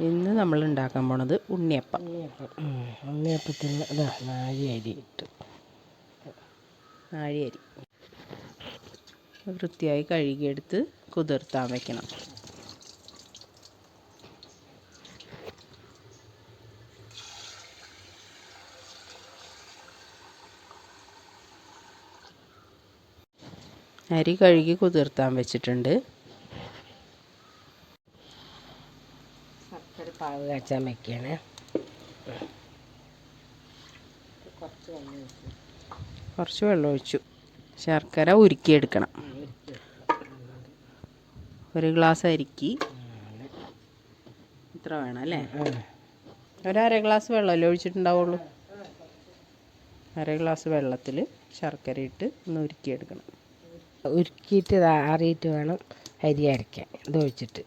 ഇന്ന് നമ്മൾ ഉണ്ടാക്കാൻ പോണത് ഉണ്ണിയപ്പം. ഉണ്ണിയപ്പത്തിന് നാഴിയരി ഇട്ടു. നാഴിയരി. വൃത്തിയായി കഴുകിയെടുത്ത് കുതിർത്താൻ വെക്കണം. അരി കഴുകി കുതിർത്താൻ വെച്ചിട്ടുണ്ട്. പാവ് കാച്ചാൻ വെക്കുകയാണ് കുറച്ച് വെള്ളം ഒഴിച്ച്. കുറച്ച് വെള്ളം ഒഴിച്ചു. ശർക്കര ഉരുക്കിയെടുക്കണം. ഒരു ഗ്ലാസ് അരിക്ക്. ഇത്ര വേണം അല്ലേ? ഒരു അര ഗ്ലാസ് വെള്ളമല്ലേ ഒഴിച്ചിട്ടുണ്ടാവുള്ളൂ? അര ഗ്ലാസ് വെള്ളത്തിൽ ശർക്കര ഇട്ട് ഒന്ന് ഉരുക്കിയെടുക്കണം. ഉരുക്കിയിട്ട് ആറിയിട്ട് വേണം അരി അരയ്ക്കാൻ. ഇത് ഒഴിച്ചിട്ട്.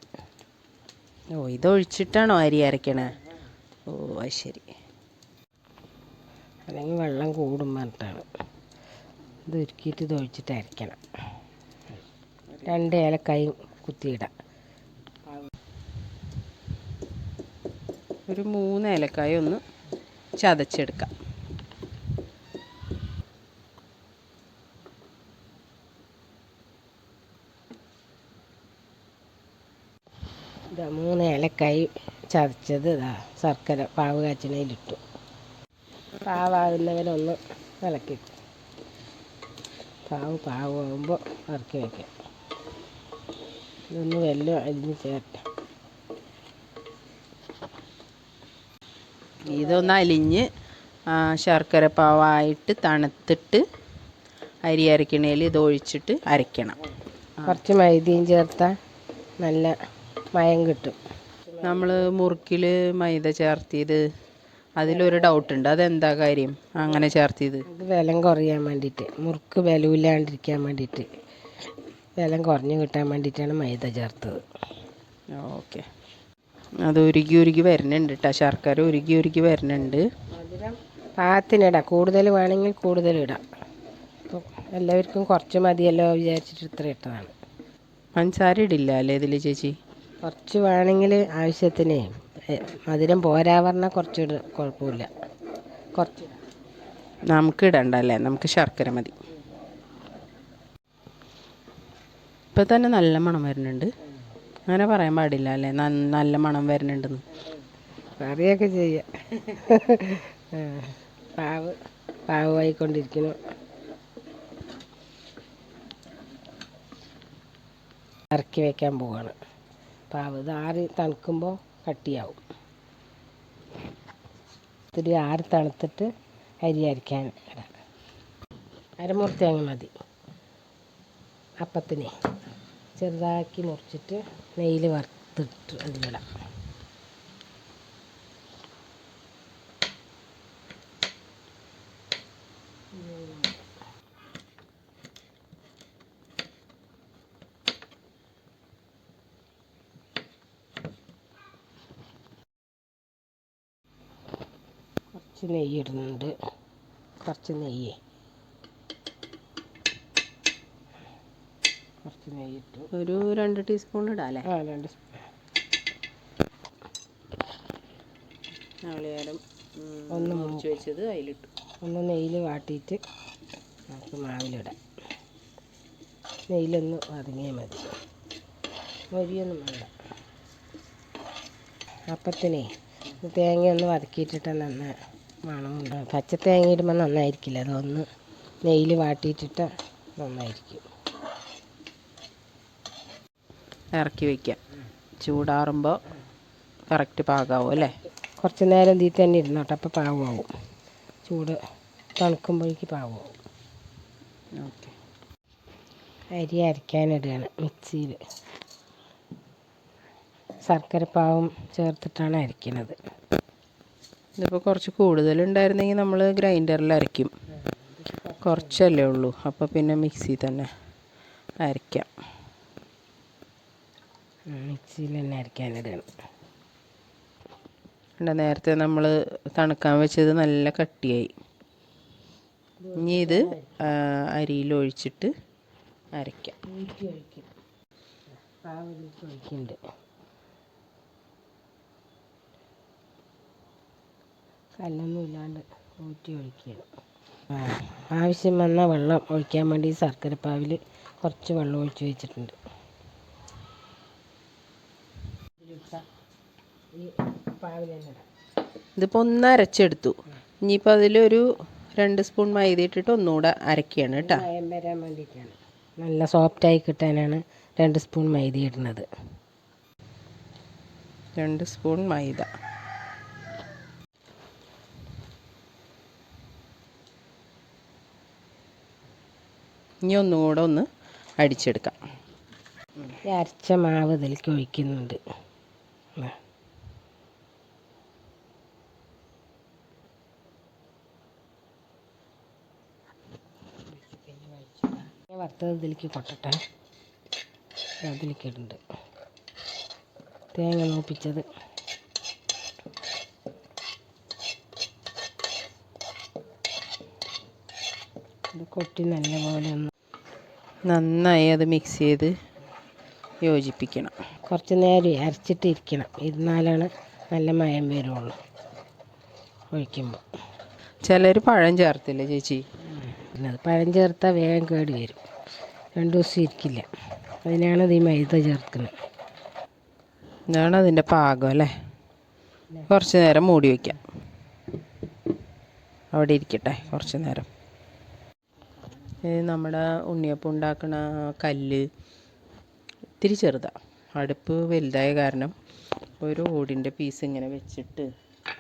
ഓ ഇതൊഴിച്ചിട്ടാണോ അരി അരയ്ക്കണേ ഓ അത് ശരി അല്ലെങ്കിൽ വെള്ളം കൂടും പറഞ്ഞിട്ടാണ്. ഇത് ഒരുക്കിയിട്ട് ഇത് ഒഴിച്ചിട്ട് അരയ്ക്കണം രണ്ട് ഏലക്കായും കുത്തിയിടാം. ഒരു മൂന്ന് ഏലക്കായ ഒന്ന് ചതച്ചെടുക്കാം. ഇതാ മൂന്ന് ഏലക്കായി ചതച്ചത് ഇതാ ശർക്കര പാവ് കാച്ചണയിലിട്ടു പാവാകുന്നവരെ ഒന്ന് ഇളക്കി പാവ് പാവാകുമ്പോൾ ഇറക്കി വയ്ക്കാം ഇതൊന്ന് വെല്ലം അരിഞ്ഞ് ചേർക്കാം. ഇതൊന്ന് അലിഞ്ഞ് ശർക്കര പാവായിട്ട് തണുത്തിട്ട് അരി അരക്കണേൽ ഇത് ഒഴിച്ചിട്ട് അരയ്ക്കണം കുറച്ച് മൈദയും ചേർത്താൽ നല്ല മയം കിട്ടും. നമ്മൾ മുറുക്കിൽ മൈദ ചേർത്തിയത് അതിലൊരു ഡൗട്ട് ഉണ്ട്. അതെന്താ കാര്യം? അങ്ങനെ ചേർത്തിയത്. വിലം കുറയാൻ വേണ്ടിയിട്ട് മുറുക്ക് വിലയില്ലാണ്ടിരിക്കാൻ വേണ്ടിയിട്ട് വിലം കുറഞ്ഞു കിട്ടാൻ വേണ്ടിയിട്ടാണ് മൈദ ചേർത്തത്. ഓക്കെ. അത് ഉരുകി ഉരുകി വരുന്നുണ്ട് കേട്ടോ ശർക്കര ഉരുകി ഉരുകി വരുന്നുണ്ട്. പാകത്തിനിടാം കൂടുതൽ വേണമെങ്കിൽ കൂടുതൽ ഇടാം. അപ്പോൾ എല്ലാവർക്കും കുറച്ച് മതിയല്ലോ വിചാരിച്ചിട്ട് ഇത്ര ഇട്ടതാണ്. പഞ്ചസാര ഇടില്ല അല്ലേ ഇതിൽ ചേച്ചി? കുറച്ച് വേണമെങ്കിൽ ആവശ്യത്തിന്. മധുരം പോരാ പറഞ്ഞാൽ കുറച്ച് ഇട കുഴപ്പമില്ല. കുറച്ച് നമുക്ക് ഇടണ്ട അല്ലേ? നമുക്ക് ശർക്കര മതി. ഇപ്പം തന്നെ നല്ല മണം വരുന്നുണ്ട്. അങ്ങനെ പറയാൻ പാടില്ല അല്ലേ? നല്ല മണം വരുന്നുണ്ടെന്ന്. കറിയൊക്കെ ചെയ്യാം. പാവ് പാവായിക്കൊണ്ടിരിക്കുന്നു ഇറക്കി വയ്ക്കാൻ പോവാണ്. പാവ് ഇത് ആറി തണുക്കുമ്പോൾ കട്ടിയാവും. ഇത്തിരി ആറി തണുത്തിട്ട് അരി അരയ്ക്കാൻ ഇടാം. അരമുറി തേങ്ങ മതി. അപ്പത്തിന് ചെറുതാക്കി മുറിച്ചിട്ട് നെയ്യിൽ വറുത്തിട്ട് അതിലിടാം. കുറച്ച് നെയ്യ് ഇടുന്നുണ്ട്. കുറച്ച് നെയ്യ്. കുറച്ച് നെയ്യ് ഇട്ടു. ഒരു രണ്ട് ടീസ്പൂൺ ഇടാല്ലേ? ആ രണ്ട് നാളികേരം ഒന്ന് മുറിച്ച് വെച്ചത് അതിലിട്ടു. ഒന്ന് നെയ്യിൽ വാട്ടിയിട്ട് നമുക്ക് മാവിലിടാം നെയ്യിലൊന്ന് വതങ്ങിയാൽ മതി. മൊരിയൊന്നും വേണ്ട. അപ്പത്തിനെ തേങ്ങയൊന്ന് തേങ്ങ ഒന്ന് വതക്കിയിട്ടിട്ട് നന്ന മണമുണ്ടാകും പച്ച തേങ്ങ ഇടുമ്പോൾ നന്നായിരിക്കില്ല? അതൊന്ന് നെയ്യിൽ വാട്ടിയിട്ടിട്ട് നന്നായിരിക്കും. ഇറക്കി വയ്ക്കാം ചൂടാറുമ്പോൾ കറക്റ്റ് പാകാവും അല്ലേ? കുറച്ച് നേരം ഇതിൽ തന്നെ ഇരുന്നോട്ടെ അപ്പോൾ പാകമാവും ചൂട് തണുക്കുമ്പോഴേക്ക് പാകമാവും ഓക്കെ. അരി അരയ്ക്കാനിടുകയാണ് മിക്സിയിൽ ശർക്കര പാവം ചേർത്തിട്ടാണ് അരയ്ക്കുന്നത് ഇതിപ്പോൾ കുറച്ച് കൂടുതലുണ്ടായിരുന്നെങ്കിൽ നമ്മൾ ഗ്രൈൻഡറിൽ അരയ്ക്കും. കുറച്ചല്ലേ ഉള്ളൂ. അപ്പോൾ പിന്നെ മിക്സി തന്നെ അരയ്ക്കാം. മിക്സിയിൽ തന്നെ അരയ്ക്കാനിടണം കണ്ടോ, നേരത്തെ നമ്മൾ തണുക്കാൻ വെച്ചത് നല്ല കട്ടിയായി. ഇനി ഇത് അരിയിൽ ഒഴിച്ചിട്ട് അരയ്ക്കാം. ഒഴിക്കുന്നുണ്ട്. കല്ലൊന്നും ഇല്ലാണ്ട് ഊറ്റി ഒഴിക്കുകയാണ്. ആവശ്യം വന്ന വെള്ളം ഒഴിക്കാൻ വേണ്ടി ശർക്കരപ്പാവിൽ കുറച്ച് വെള്ളം ഒഴിച്ച് വെച്ചിട്ടുണ്ട്. ഇതിപ്പോൾ ഒന്ന് അരച്ചെടുത്തു. ഇനിയിപ്പോൾ അതിലൊരു രണ്ട് സ്പൂൺ മൈദ ഇട്ടിട്ട് ഒന്നുകൂടെ അരക്കുകയാണ് കേട്ടോ. വരാൻ വേണ്ടിയിട്ടാണ്. നല്ല സോഫ്റ്റായി കിട്ടാനാണ് രണ്ട് സ്പൂൺ മൈദ ഇടുന്നത്. രണ്ട് സ്പൂൺ മൈദ. ഇനി ഒന്നുകൂടെ ഒന്ന് അടിച്ചെടുക്കാം. അരച്ച മാവ് ഇതിലേക്ക് ഒഴിക്കുന്നുണ്ട്. വറുത്തത് ഇതിലേക്ക് കൊട്ടട്ടെ. അതിലേക്ക് ഇടുന്നുണ്ട്. തേങ്ങ മൂപ്പിച്ചത് ഇത് കൊട്ടി നല്ലപോലെ ഒന്ന് നന്നായി അത് മിക്സ് ചെയ്ത് യോജിപ്പിക്കണം. കുറച്ച് നേരം അരച്ചിട്ടിരിക്കണം. ഇരുന്നാലാണ് നല്ല മയം വരുള്ളൂ. ഒഴിക്കുമ്പോൾ. ചിലർ പഴം ചേർത്തില്ല ചേച്ചി? പിന്നെ അത് പഴം ചേർത്താൽ വേഗം കേട് വരും. രണ്ട് ദിവസം ഇരിക്കില്ല. അതിനാണ് ഇത് ഈ മൈദ ചേർക്കുന്നത്. ഇതാണ് അതിന്റെ പാകം അല്ലേ? കുറച്ച് നേരം മൂടി വയ്ക്കാം. അവിടെ ഇരിക്കട്ടെ കുറച്ച് നേരം. നമ്മുടെ ഉണ്ണിയപ്പം ഉണ്ടാക്കണ കല്ല് ഇത്തിരി ചെറുതാണ് അടുപ്പ് വലുതായ കാരണം ഒരു ഓടിന്റെ പീസ് ഇങ്ങനെ വെച്ചിട്ട്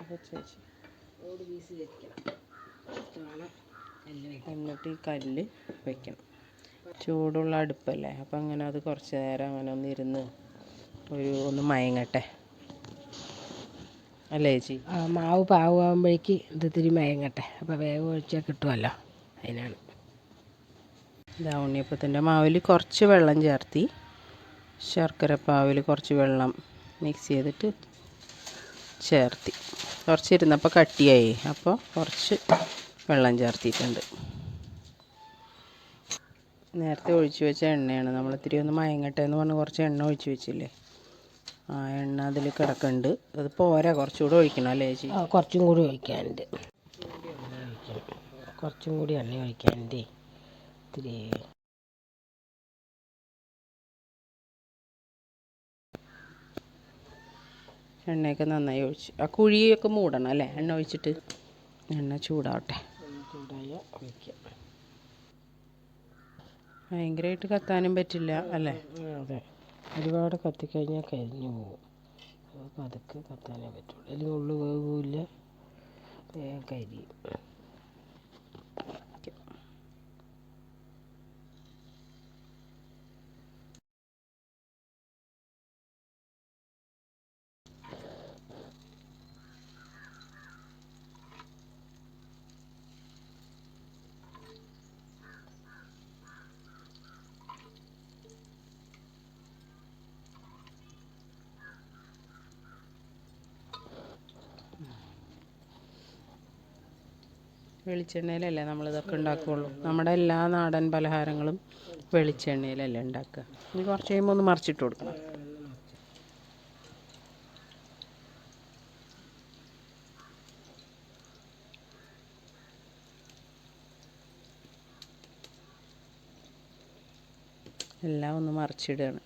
വെച്ച് വെച്ച് എന്നിട്ട് ഈ കല്ല് വെക്കണം. ചൂടുള്ള അടുപ്പല്ലേ? അപ്പം അങ്ങനെ അത് കുറച്ച് നേരം അങ്ങനെ ഒന്ന് ഇരുന്ന് ഒരു ഒന്ന് മയങ്ങട്ടെ. അല്ലേ ചേച്ചി? മാവ് പാവുമ്പോഴേക്ക് ഇത് ഇത്തിരി മയങ്ങട്ടെ. അപ്പോൾ വേഗം ഒഴിച്ചാൽ കിട്ടുമല്ലോ അതിനാണ്. ഇതാ ഉണ്ണിയപ്പത്തിന്റെ മാവിൽ കുറച്ച് വെള്ളം ചേർത്തി ശർക്കര പാവിൽ കുറച്ച് വെള്ളം മിക്സ് ചെയ്തിട്ട് ചേർത്തി. കുറച്ച് ഇരുന്നപ്പോൾ കട്ടിയായി. അപ്പോൾ കുറച്ച് വെള്ളം ചേർത്തിയിട്ടുണ്ട്. നേരത്തെ ഒഴിച്ചു വെച്ച എണ്ണയാണ്. നമ്മൾ ഇത്തിരി ഒന്ന് മയങ്ങട്ടെ എന്ന് പറഞ്ഞ് കുറച്ച് എണ്ണ ഒഴിച്ചു വെച്ചില്ലേ? ആ എണ്ണ അതിൽ കിടക്കുന്നുണ്ട്. അത് പോരാ. കുറച്ചുകൂടെ ഒഴിക്കണം അല്ലേ ചേച്ചി? കുറച്ചും കൂടി ഒഴിക്കാനുണ്ട്. കുറച്ചും കൂടി എണ്ണ ഒഴിക്കാനുണ്ട്. ഇത്തിരി എണ്ണയൊക്കെ നന്നായി ഒഴിച്ച്. ആ കുഴിയൊക്കെ മൂടണം അല്ലേ? എണ്ണ ഒഴിച്ചിട്ട് എണ്ണ ചൂടാവട്ടെ. ചൂടായ ഭയങ്കരമായിട്ട് കത്താനും പറ്റില്ല അല്ലേ? അതെ. ഒരുപാട് കത്തിക്കഴിഞ്ഞാൽ കരിഞ്ഞു പോകും. അപ്പോൾ പതുക്കെ കത്താനേ പറ്റുള്ളൂ. അല്ലെങ്കിൽ ഉള്ളു വേവില്ല. കരിയും. വെളിച്ചെണ്ണയിലല്ലേ നമ്മളിതൊക്കെ ഉണ്ടാക്കുകയുള്ളൂ നമ്മുടെ എല്ലാ നാടൻ പലഹാരങ്ങളും വെളിച്ചെണ്ണയിലല്ലേ ഉണ്ടാക്കുക. ഇനി കുറച്ച് കഴിയുമ്പോൾ ഒന്ന് മറിച്ചിട്ട് കൊടുക്കണം. എല്ലാം ഒന്ന് മറിച്ചിടുകയാണ്.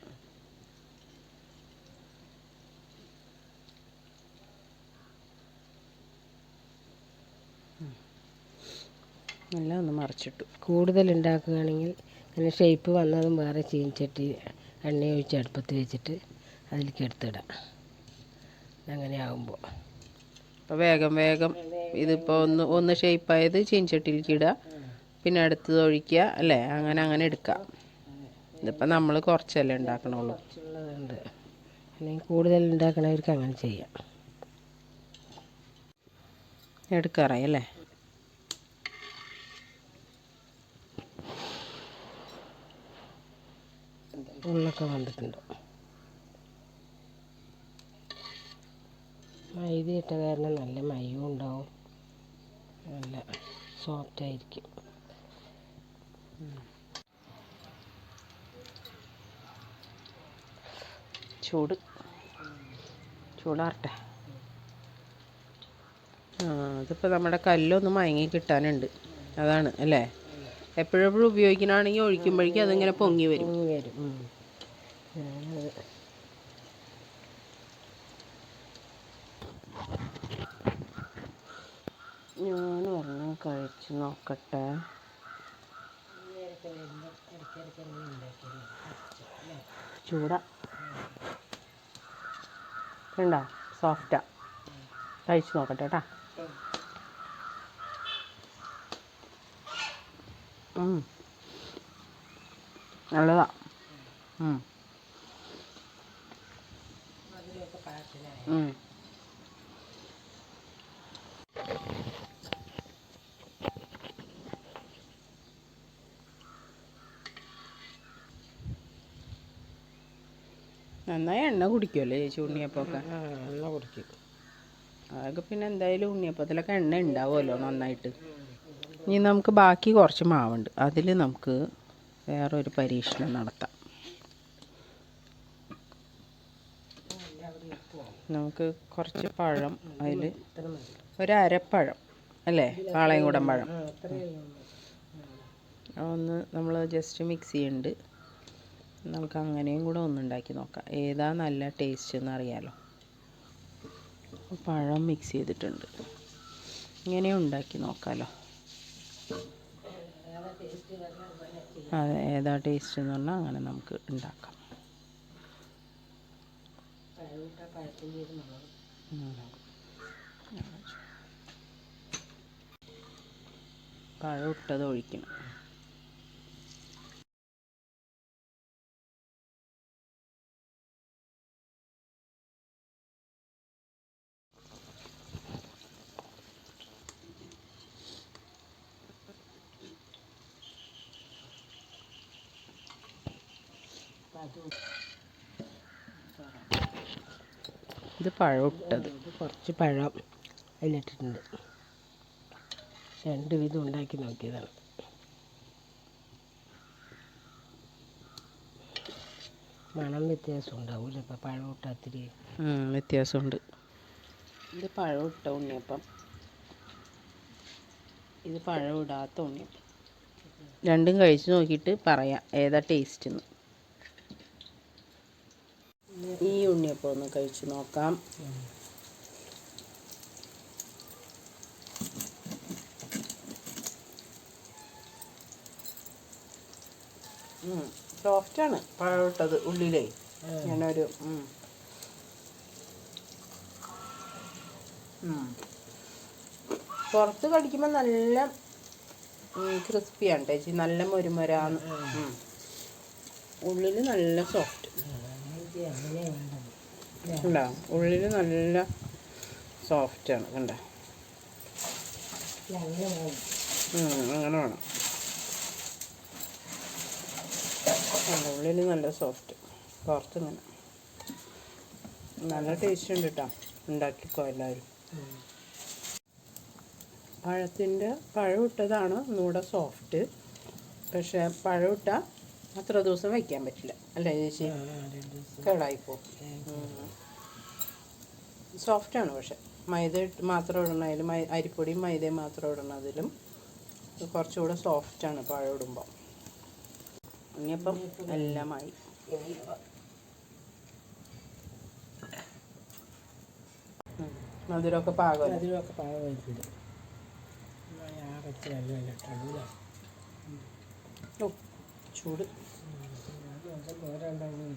എല്ലാം ഒന്ന് മറിച്ചിട്ടു. കൂടുതൽ ഉണ്ടാക്കുകയാണെങ്കിൽ അങ്ങനെ ഷേപ്പ് വന്നതും വേറെ ചീനിച്ചട്ടി എണ്ണ ഒഴിച്ച് അടുപ്പത്ത് വെച്ചിട്ട് അതിലേക്ക് എടുത്തിടാം. അങ്ങനെ ആകുമ്പോൾ അപ്പോൾ വേഗം വേഗം ഇതിപ്പോൾ ഒന്ന് ഒന്ന് ഷേപ്പായത് ചീൻചട്ടിയിലേക്ക് ഇടുക പിന്നെ അടുത്തത് ഒഴിക്കുക അല്ലേ? അങ്ങനെ അങ്ങനെ എടുക്കാം. ഇതിപ്പോൾ നമ്മൾ കുറച്ചല്ലേ ഉണ്ടാക്കണുള്ളൂ. അല്ലെങ്കിൽ കൂടുതൽ ഉണ്ടാക്കണവർക്ക് അങ്ങനെ ചെയ്യാം. എടുക്കാറായി അല്ലേ? ഉള്ളൊക്കെ വന്നിട്ടുണ്ട്. മൈദ ഇട്ട കാരണം നല്ല മയവും ഉണ്ടാവും. നല്ല സോഫ്റ്റ് ആയിരിക്കും. ചൂട്. ചൂടാറട്ടെ. ആ അതിപ്പോൾ നമ്മുടെ കല്ലൊന്ന് മയങ്ങി കിട്ടാനുണ്ട്. അതാണ് അല്ലേ? എപ്പോഴെപ്പോഴും ഉപയോഗിക്കണമെങ്കിൽ ഒഴിക്കുമ്പോഴേക്കും അതിങ്ങനെ പൊങ്ങി വരും. വരും. ഞാൻ ഒരെണ്ണം കഴിച്ച് നോക്കട്ടെ. ചൂടാ. കണ്ടോ? സോഫ്റ്റാ. കഴിച്ച് നോക്കട്ടെ കേട്ടാ. നല്ലതാ. നന്നായി എണ്ണ കുടിക്കുമല്ലേ ചേച്ചി ഉണ്ണിയപ്പമൊക്കെ? എണ്ണ കുടിക്കും. അതൊക്കെ പിന്നെ എന്തായാലും ഉണ്ണിയപ്പത്തിലൊക്കെ എണ്ണ ഉണ്ടാവുമല്ലോ നന്നായിട്ട്. ഇനി നമുക്ക് ബാക്കി കുറച്ച് മാവുണ്ട്. അതിൽ നമുക്ക് വേറൊരു പരീക്ഷണം നടത്താം. നമുക്ക് കുറച്ച് പഴം അതിൽ ഒരപ്പഴം അല്ലേ? പാളയംകുടം പഴം. ഒന്ന് നമ്മൾ ജസ്റ്റ് മിക്സ് ചെയ്യുന്നുണ്ട് നമുക്ക് അങ്ങനെയും കൂടെ ഒന്ന് ഉണ്ടാക്കി നോക്കാം. ഏതാ നല്ല ടേസ്റ്റ് എന്ന് അറിയാലോ. പഴം മിക്സ് ചെയ്തിട്ടുണ്ട്. ഇങ്ങനെയും ഉണ്ടാക്കി നോക്കാമല്ലോ അതെ ഏതാ ടേസ്റ്റ് എന്ന് പറഞ്ഞാൽ അങ്ങനെ നമുക്ക് ഉണ്ടാക്കാം. പഴം ഇട്ടത് ഒഴിക്കണം ഇത് പഴം ഇട്ടത് കുറച്ച് പഴം അതിലിട്ടിട്ടുണ്ട്. രണ്ട് വിധം ഉണ്ടാക്കി നോക്കിയതാണ്. മണം വ്യത്യാസം ഉണ്ടാവില്ല ഇപ്പം പഴം ഇട്ടാത്തിരി വ്യത്യാസമുണ്ട്. ഇത് പഴം ഇട്ട ഉണ്ണിയപ്പം. ഇത് പഴം ഇടാത്ത ഉണ്ണിയപ്പം. രണ്ടും കഴിച്ച് നോക്കിയിട്ട് പറയാം. ഏതാ ടേസ്റ്റ് എന്ന് ഈ ഉണ്ണിയപ്പം ഒന്ന് കഴിച്ച് നോക്കാം. സോഫ്റ്റാണ് പഴവിട്ടത് ഉള്ളിലേ. ഞാനൊരു. പുറത്ത് കടിക്കുമ്പോൾ നല്ല ക്രിസ്പിയാണ് ചേച്ചി. നല്ല മുരുമരാന്ന്. ഉള്ളിൽ നല്ല സോഫ്റ്റ് കണ്ടോ? ഉള്ളിൽ നല്ല സോഫ്റ്റാണ് കണ്ടോ? അങ്ങനെ വേണം. ഉള്ളിൽ നല്ല സോഫ്റ്റ് പുറത്ത് ഇങ്ങനെ നല്ല ടേസ്റ്റ് ഉണ്ട് കേട്ടോ ഉണ്ടാക്കിക്കോ എല്ലാവരും. പഴത്തിന്റെ പഴം ഇട്ടതാണ് ഒന്നുകൂടെ സോഫ്റ്റ് പക്ഷേ പഴം ഇട്ടാൽ അത്ര ദിവസം വയ്ക്കാൻ പറ്റില്ല അല്ലേ ചേച്ചി കേളായി പോകും സോഫ്റ്റ് ആണ് സോഫ്റ്റാണ് പക്ഷെ മൈദ ഇട്ട് മാത്രം ഇടണതിലും അരിപ്പൊടിയും മൈദയും മാത്രം ഇടണതിലും കുറച്ചുകൂടെ സോഫ്റ്റാണ് പഴം ഇടുമ്പോൾ ഉണ്ണിയപ്പം എല്ലാമായി. മധുരമൊക്കെ പാകം മധുരമൊക്കെ പാകമായിട്ടുണ്ട് ചൂട് പോരാണ്ടാവും